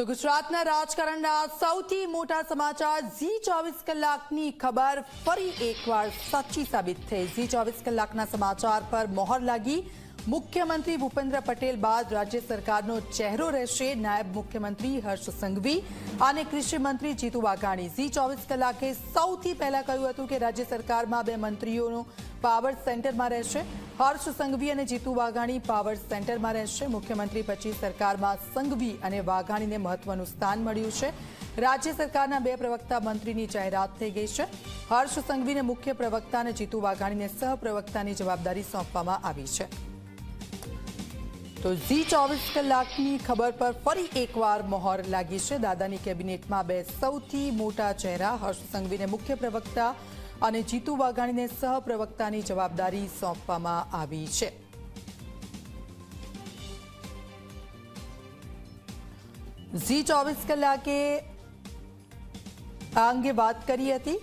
તો ગુજરાતના રાજકારણના સૌથી મોટા સમાચાર ઝી ચોવીસ કલાકની ખબર ફરી એકવાર સાચી સાબિત થઈ. ઝી ચોવીસ કલાકના સમાચાર પર મોહર લાગી. મુખ્યમંત્રી ભૂપેન્દ્ર પટેલ બાદ રાજ્ય સરકારનો ચહેરો રહેશે. નાયબ મુખ્યમંત્રી હર્ષ સંઘવી અને કૃષિ મંત્રી જીતુ વાઘાણી. ઝી ચોવીસ કલાકે સૌથી પહેલા કહ્યું હતું કે રાજ્ય સરકારમાં બે મંત્રીઓનો પાવર સેન્ટરમાં રહેશે. હર્ષ સંઘવી અને જીતુ વાઘાણી પાવર સેન્ટરમાં રહેશે. મુખ્યમંત્રી પછી સરકારમાં સંઘવી અને વાઘાણીને મહત્વનું સ્થાન મળ્યું છે. રાજ્ય સરકારના બે પ્રવક્તા મંત્રીની જાહેરાત થઈ ગઈ છે. હર્ષ સંઘવીને મુખ્ય પ્રવક્તા અને જીતુ વાઘાણીને સહપ્રવક્તાની જવાબદારી સોંપવામાં આવી છે. તો ઝી ચોવીસ કલાકની ખબર પર ફરી એકવાર મોહર લાગી છે. દાદાની કેબિનેટમાં બે સૌથી મોટા ચહેરા, હર્ષ સંઘવીને મુખ્ય પ્રવક્તા અને જીતુ વાઘાણીને સહપ્રવક્તાની જવાબદારી સોંપવામાં આવી છે. ઝી ચોવીસ કલાકે આ અંગે વાત કરી હતી.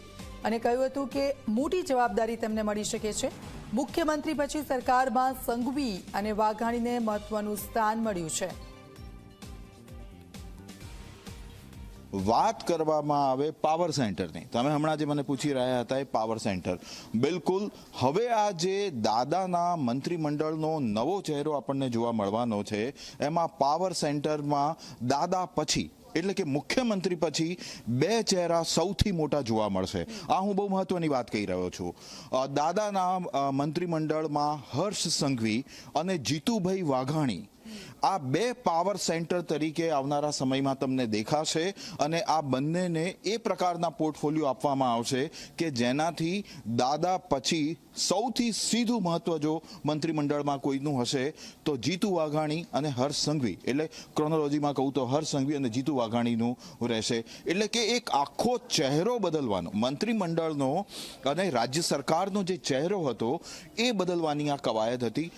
અને કહ્યું હતું કે મોટી જવાબદારી તેમને મળી શકે છે. મુખ્યમંત્રી પછી સરકારમાં સંઘવી અને વાઘાણીને મહત્વનું સ્થાન મળ્યું છે. વાત કરવામાં આવે પાવર સેન્ટરની તમે હમણાં જે મને પૂછી રહ્યા હતા એ પાવર સેન્ટર બિલકુલ, હવે આ જે દાદાના મંત્રીમંડળનો નવો ચહેરો આપણને જોવા મળવાનો છે, એમાં પાવર સેન્ટરમાં દાદા પછી એટલે કે મુખ્યમંત્રી પછી બે ચહેરા સૌથી મોટા જોવા મળશે. આ હું બહુ મહત્વની વાત કહી રહ્યો છું. દાદાના મંત્રીમંડળમાં હર્ષ સંઘવી અને જીતુભાઈ વાઘાણી આ બે પાવર સેન્ટર તરીકે આવનારા સમયમાં તમને દેખાશે અને આ બંનેને એ પ્રકારના પોર્ટફોલિયો આપવામાં આવશે કે જેનાથી દાદા પછી સૌથી સીધું મહત્વ જો મંત્રીમંડળમાં કોઈનું હશે તો જીતુ વાઘાણી અને હર્ષ સંઘવી. એટલે ક્રોનોલોજીમાં કહું તો હર્ષ સંઘવી અને જીતુ વાઘાણીનું રહેશે. એટલે કે એક આખો ચહેરો બદલવાનો. મંત્રીમંડળનો અને રાજ્ય સરકારનો જે ચહેરો હતો, એ બદલવાની આ કવાયત હતી.